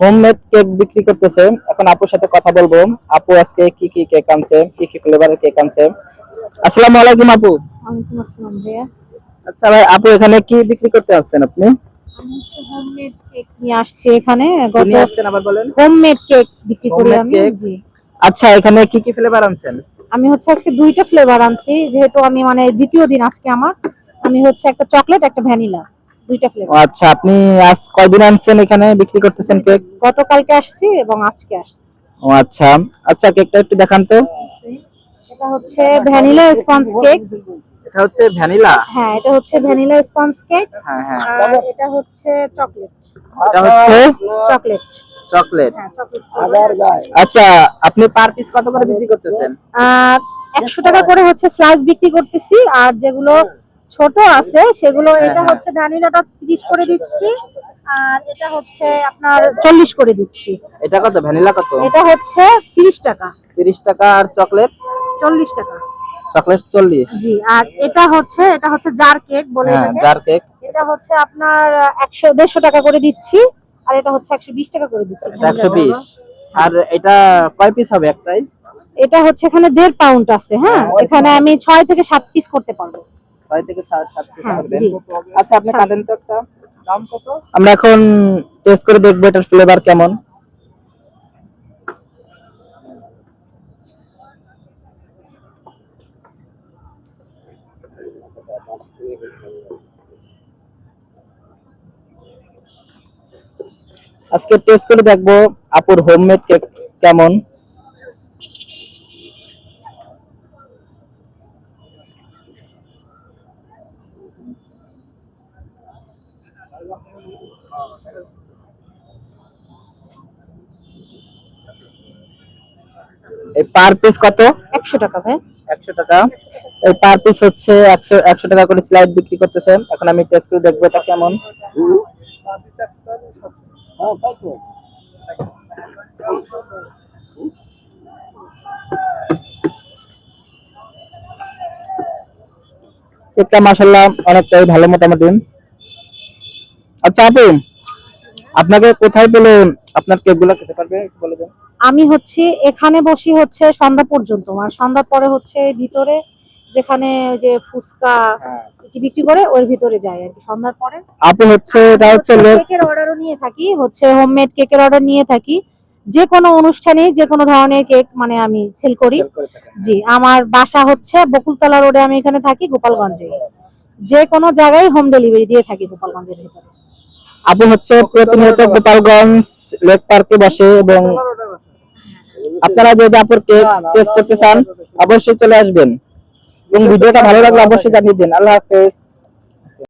Homemade cake বিক্রি করতেছে। এখন আপুর সাথে কথা বলব। আপু আজকে কি কি কেক আনছে? কি কি ফ্লেভারের কেক আনছে? আসসালামু আলাইকুম আপু। ওয়ালাইকুম আসসালাম ভাইয়া। আচ্ছা ভাই আপু এখানে কি বিক্রি করতে আসছেন আপনি? হোমমেড কেক নিয়ে আসছি এখানে। গত আসছেন আবার বলেন। হোমমেড কেক বিক্রি করি আমি জি। আচ্ছা এখানে কি কি ফ্লেভার আনছেন? আমি হচ্ছে আজকে দুইটা ফ্লেভার আনছি। যেহেতু আমি মানে দ্বিতীয় দিন আজকে আমার আমি হচ্ছে একটা চকলেট একটা ভ্যানিলা দুইটা ও ফ্লেভার আচ্ছা আপনি আজ কয়দিন আনছেন এখানে? বিক্রি করতেছেন কেক? গতকালকে আসছি এবং আজকে আসছি। ও আচ্ছা। আচ্ছা কেকটা একটু দেখান তো। এটা হচ্ছে ভ্যানিলা স্পঞ্জ কেক। এটা হচ্ছে ভ্যানিলা? হ্যাঁ এটা হচ্ছে ভ্যানিলা স্পঞ্জ কেক। হ্যাঁ হ্যাঁ। আর এটা হচ্ছে চকলেট। এটা হচ্ছে? চকলেট। চকলেট। হ্যাঁ চকলেট। আচ্ছা আপনি পার পিস কত করে বিক্রি করতেছেন? আর একশো টাকা করে হচ্ছে স্লাইস বিক্রি করতেছি। আর যেগুলো ছোট আছে সেগুলো হ্যাঁ, এটা হ্যাঁ। হচ্ছে ভ্যানিলাটা তিরিশ করে দিচ্ছি আর এটা হচ্ছে আপনার চল্লিশ করে দিচ্ছি। এটা কত? ভ্যানিলা কত? এটা হচ্ছে তিরিশ টাকা। তিরিশ টাকা আর চকলেট? চল্লিশ টাকা। চকলেট জি আর এটা হচ্ছে এটা হচ্ছে জার কেক বলে হ্যাঁ জার কেক এটা হচ্ছে আপনার টাকা করে দিচ্ছি আর এটা হচ্ছে একশো বিশ টাকা করে দিচ্ছি আর এটা কয় পিস হবে একটাই? এটা হচ্ছে এখানে দেড় পাউন্ড আছে হ্যাঁ? এখানে আমি ছয় থেকে সাত পিস করতে পারব। ছয় থেকে সাত সাত পিস হ্যাঁ, করবেন জি। আচ্ছা আপনি সাত। কাটেন তো একটা দাম কত আমরা এখন টেস্ট করে দেখব এটার ফ্লেভার কেমন আজকে টেস্ট করে দেখব আপুর হোমমেড কেক কেমন এই পার পিস কত? একশো টাকা ভাই। একশো টাকা। এই পার পিস হচ্ছে একশো একশো টাকা করে স্লাইড বিক্রি করতেছেন এখন আমি টেস্ট করে দেখব এটা কেমন। কেকটা মাসাল্লাহ অনেকটাই ভালো মোটামুটি। আচ্ছা আপু আপনাকে কোথায় পেলে আপনার কেকগুলো খেতে পারবে? একটু বলে দেন। আমি হচ্ছে এখানে বসি হচ্ছে সন্ধ্যা পর্যন্ত। মানে সন্ধ্যার পরে হচ্ছে ভিতরে যেখানে ওই যে ফুচকা বিক্রি করে ওর ভিতরে যাই আর কি সন্ধ্যার পরে। আপু হচ্ছে এটা হচ্ছে কেকের অর্ডারও নিয়ে থাকি হচ্ছে হোমমেড কেকের অর্ডার নিয়ে থাকি। যে কোনো অনুষ্ঠানে যে কোনো ধরনের কেক মানে আমি সেল করি। জি আমার বাসা হচ্ছে বকুলতলা রোডে আমি এখানে থাকি গোপালগঞ্জে। যে কোনো জায়গায় হোম ডেলিভারি দিয়ে থাকি গোপালগঞ্জের ভিতরে। আপু হচ্ছে প্রতিনিয়ত গোপালগঞ্জ লেক পার্কে বসে এবং আপনারা যদি আপুর কেক টেস্ট করতে চান, অবশ্যই চলে আসবেন। এবং ভিডিওটা ভালো লাগলে অবশ্যই জানিয়ে দিন। আল্লাহ হাফেজ।